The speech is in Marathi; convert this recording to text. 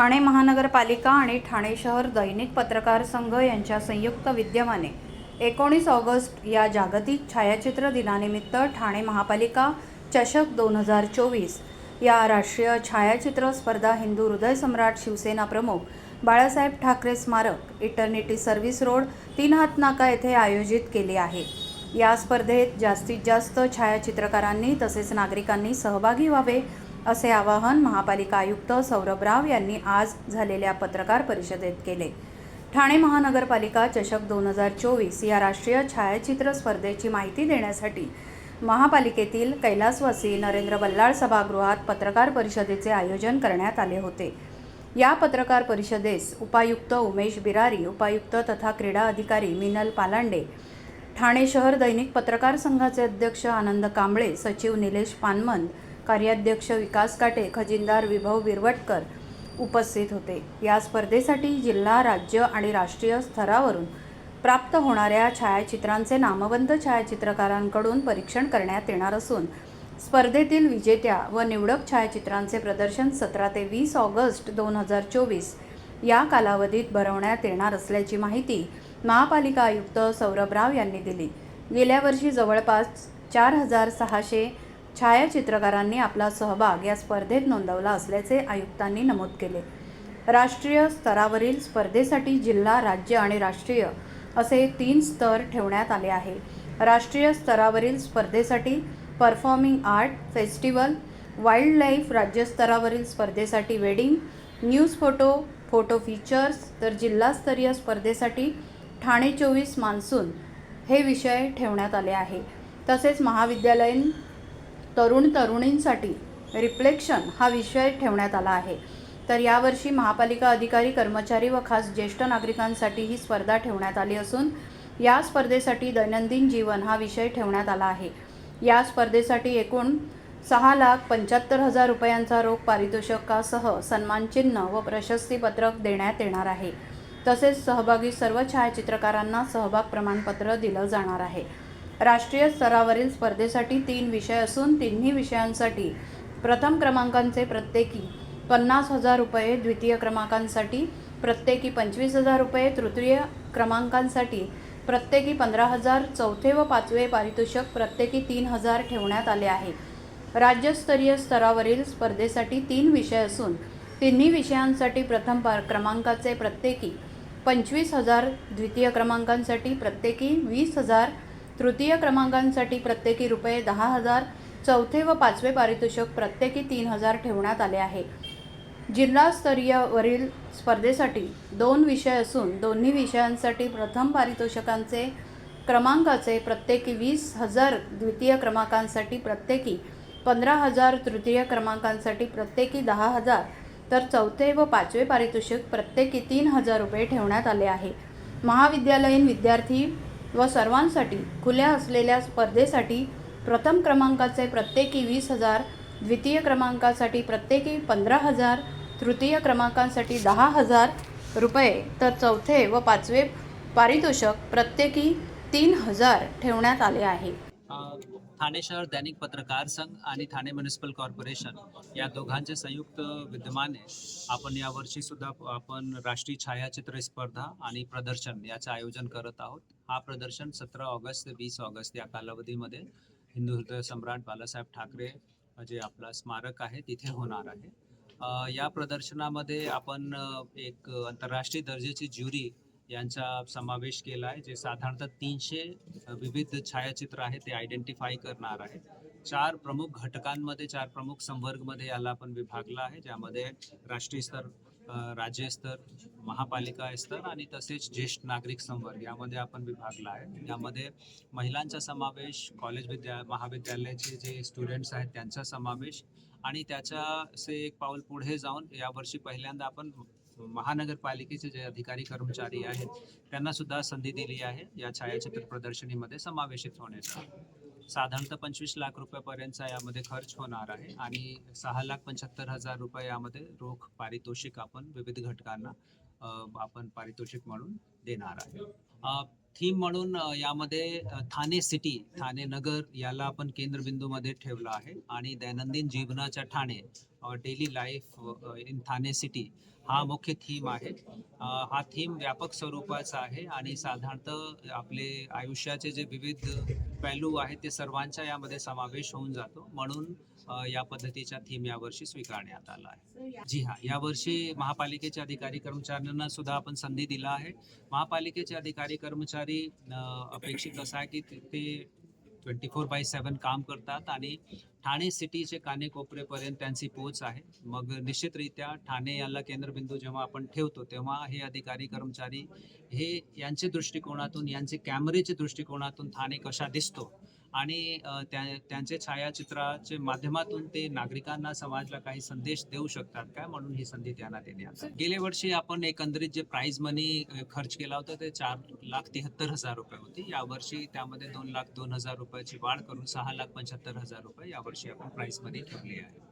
ठाणे महानगरपालिका आणि ठाणे शहर दैनिक पत्रकार संघ यांच्या संयुक्त विद्यमाने एकोणीस ऑगस्ट या जागतिक छायाचित्र दिनानिमित्त ठाणे महापालिका चषक दोन हजार चोवीस या राष्ट्रीय छायाचित्र स्पर्धा हिंदू हृदय सम्राट शिवसेना प्रमुख बाळासाहेब ठाकरे स्मारक इटर्निटी सर्व्हिस रोड तीन हात नाका येथे आयोजित केली आहे. या स्पर्धेत जास्तीत जास्त छायाचित्रकारांनी तसेच नागरिकांनी सहभागी व्हावे असे आवाहन महापालिका आयुक्त सौरभ राव यांनी आज झालेल्या पत्रकार परिषदेत केले. ठाणे महानगरपालिका चषक दोन हजार चोवीस या राष्ट्रीय छायाचित्र स्पर्धेची माहिती देण्यासाठी महापालिकेतील कैलासवासी नरेंद्र बल्लाळ सभागृहात पत्रकार परिषदेचे आयोजन करण्यात आले होते. या पत्रकार परिषदेस उपायुक्त उमेश बिरारी उपायुक्त तथा क्रीडा अधिकारी मिनल पालांडे ठाणे शहर दैनिक पत्रकार संघाचे अध्यक्ष आनंद कांबळे सचिव निलेश पानमन कार्याध्यक्ष विकास काटे खजिनदार विभव विरवटकर उपस्थित होते. या स्पर्धेसाठी जिल्हा राज्य आणि राष्ट्रीय स्तरावरून प्राप्त होणाऱ्या छायाचित्रांचे नामवंत छायाचित्रकारांकडून परीक्षण करण्यात येणार असून स्पर्धेतील विजेत्या व निवडक छायाचित्रांचे प्रदर्शन सतरा ते वीस ऑगस्ट दोन हजार चोवीस या कालावधीत भरवण्यात येणार असल्याची माहिती महापालिका आयुक्त सौरभ राव यांनी दिली. गेल्या वर्षी जवळपास चार हजार सहाशे छायाचित्रकारांनी आपला सहभाग या स्पर्धेत नोंदवला असल्याचे आयुक्तांनी नमूद केले. राष्ट्रीय स्तरावरील स्पर्धेसाठी जिल्हा राज्य आणि राष्ट्रीय असे तीन स्तर ठेवण्यात आले आहे. राष्ट्रीय स्तरावरील स्पर्धेसाठी performing art festival wild life राज्यस्तरावरील स्पर्धेसाठी wedding news photo photo features तर जिल्हास्तरीय स्पर्धेसाठी ठाणे चोवीस मान्सून हे विषय ठेवण्यात आले आहे. तसेच महाविद्यालयीन तरुण तरुणींसाठी रिफ्लेक्शन हा विषय ठेवण्यात आला आहे. तर यावर्षी महापालिका अधिकारी कर्मचारी व खास ज्येष्ठ नागरिकांसाठी ही स्पर्धा ठेवण्यात आली असून या स्पर्धेसाठी दैनंदिन जीवन हा विषय ठेवण्यात आला आहे. या स्पर्धेसाठी एकूण सहा लाख पंच्याहत्तर हजार रुपयांचा रोख पारितोषिकासह सन्मानचिन्ह व प्रशस्तीपत्रक देण्यात येणार आहे. तसेच सहभागी सर्व छायाचित्रकारांना सहभाग प्रमाणपत्र दिलं जाणार आहे. राष्ट्रीय स्तरावरील स्पर्धेसाठी तीन विषय असून तिन्ही विषयांसाठी प्रथम क्रमांकांचे प्रत्येकी पन्नास हजार रुपये द्वितीय क्रमांकांसाठी प्रत्येकी पंचवीस हजार रुपये तृतीय क्रमांकांसाठी प्रत्येकी पंधरा हजार चौथे व पाचवे पारितोषिक प्रत्येकी तीन हजार ठेवण्यात आले आहे. राज्यस्तरीय स्तरावरील स्पर्धेसाठी तीन विषय असून तिन्ही विषयांसाठी प्रथम पा क्रमांकाचे प्रत्येकी पंचवीस हजार द्वितीय क्रमांकांसाठी प्रत्येकी वीस हजार तृतीय क्रमांकांसाठी प्रत्येकी रुपये दहा हजार चौथे व पाचवे पारितोषिक प्रत्येकी तीन हजार ठेवण्यात आले आहे. जिल्हास्तरीयवरील स्पर्धेसाठी दोन विषय असून दोन्ही विषयांसाठी प्रथम पारितोषिकांचे क्रमांकाचे प्रत्येकी वीस हजार द्वितीय क्रमांकांसाठी प्रत्येकी पंधरा हजार तृतीय क्रमांकांसाठी प्रत्येकी दहा हजार तर चौथे व पाचवे पारितोषिक प्रत्येकी तीन हजार रुपये ठेवण्यात आले आहे. महाविद्यालयीन विद्यार्थी व सर्वांसाठी खुल्या असलेल्या स्पर्धेसाठी प्रथम क्रमांकाचे प्रत्येकी वीस हजार द्वितीय क्रमांकासाठी प्रत्येकी पंधरा हजार तृतीय क्रमांकांसाठी दहा हजार रुपये तर चौथे व पाचवे पारितोषक प्रत्येकी तीन हजार ठेवण्यात आले आहे. ठाणे शहर दैनिक पत्रकार संघ आणि ठाणे म्युनिसिपल कॉर्पोरेशन या दोघांचे संयुक्त विद्यमाने आपण यावर्षी सुद्धा आपण राष्ट्रीय छायाचित्र स्पर्धा आणि प्रदर्शन याचं आयोजन करत आहोत. हा प्रदर्शन सतरा ऑगस्ट ते वीस ऑगस्ट या कालावधीमध्ये हिंदू हृदय सम्राट बालासाहेब ठाकरे जे आपला स्मारक आहे तिथे होणार आहे. या प्रदर्शनामध्ये आपण एक आंतरराष्ट्रीय दर्जाची ज्युरी यांचा समावेश केला आहे जे साधारणतः तीनशे विविध छायाचित्र आहेत ते आयडेंटिफाय करणार आहे चार प्रमुख घटकांमध्ये चार प्रमुख संवर्गमध्ये याला आपण विभागला आहे ज्यामध्ये राष्ट्रीय स्तर राज्यस्तर राज्य स्तर महापालिका स्तर आणि तसेच ज्येष्ठ नागरिक संवर्ग यामध्ये आपण विभागला आहे. यामध्ये महिलांचा समावेश कॉलेज विद्या महाविद्यालयाचे जे स्टुडंट्स आहेत त्यांचा समावेश आणि त्याच्या असे एक पाऊल पुढे जाऊन यावर्षी पहिल्यांदा आपण महानगरपालिकेचे जे अधिकारी कर्मचारी आहेत त्यांना सुद्धा संधी दिली आहे. या छायाचित्र प्रदर्शनीमध्ये समावेशित होण्याचा. साधारणतः पंचवीस लाख रुपयापर्यंतचा यामध्ये खर्च होणार आहे आणि सहा लाख पंच्याहत्तर हजार रुपये यामध्ये रोख पारितोषिक आपण विविध घटकांना आपण पारितोषिक म्हणून देणार आहे. थीम म्हणून यामध्ये ठाणे सिटी ठाणे नगर याला आपण केंद्रबिंदूमध्ये ठेवलं आहे. आणि दैनंदिन जीवनाच्या Thane daily life in Thane city हा मुख्य थीम आहे. हा थीम व्यापक स्वरूपाचा आहे आणि साधारणतः आपले आयुष्याचे जे विविध पैलू आहेत ते सर्वांच्या यामध्ये समावेश होऊन जातो. म्हणून या पद्धतीच्या थीम यावर्षी स्वीकारण्यात आला आहे. जी हा यावर्षी महापालिकेच्या अधिकारी कर्मचाऱ्यांना सुद्धा आपण संधी दिला आहे. महापालिकेचे अधिकारी कर्मचारी अपेक्षित असं आहे की ते- ट्वेंटी फोर बाय सेवन काम करतात आणि ठाणे सिटीचे कानेकोपरेपर्यंत त्यांची पोच आहे. मग निश्चितरित्या ठाणे याला केंद्रबिंदू जेव्हा आपण ठेवतो तेव्हा हे अधिकारी कर्मचारी हे यांचे दृष्टिकोनातून यांचे कॅमेरेच्या दृष्टिकोनातून ठाणे कशा दिसतो आणि त्या त्यांचे छायाचित्राचे माध्यमातून ते नागरिकांना समाजला काही संदेश देऊ शकतात काय म्हणून ही संधी त्यांना देण्यात. गेल्या वर्षी आपण एकंदरीत जे प्राइज मनी खर्च केला होता ते चार लाख तेहत्तर हजार रुपये होती. यावर्षी त्यामध्ये दोन लाख दोन हजार रुपयाची वाढ करून सहा लाख पंच्याहत्तर हजार रुपये यावर्षी आपण प्राइस मनी ठेवली आहे.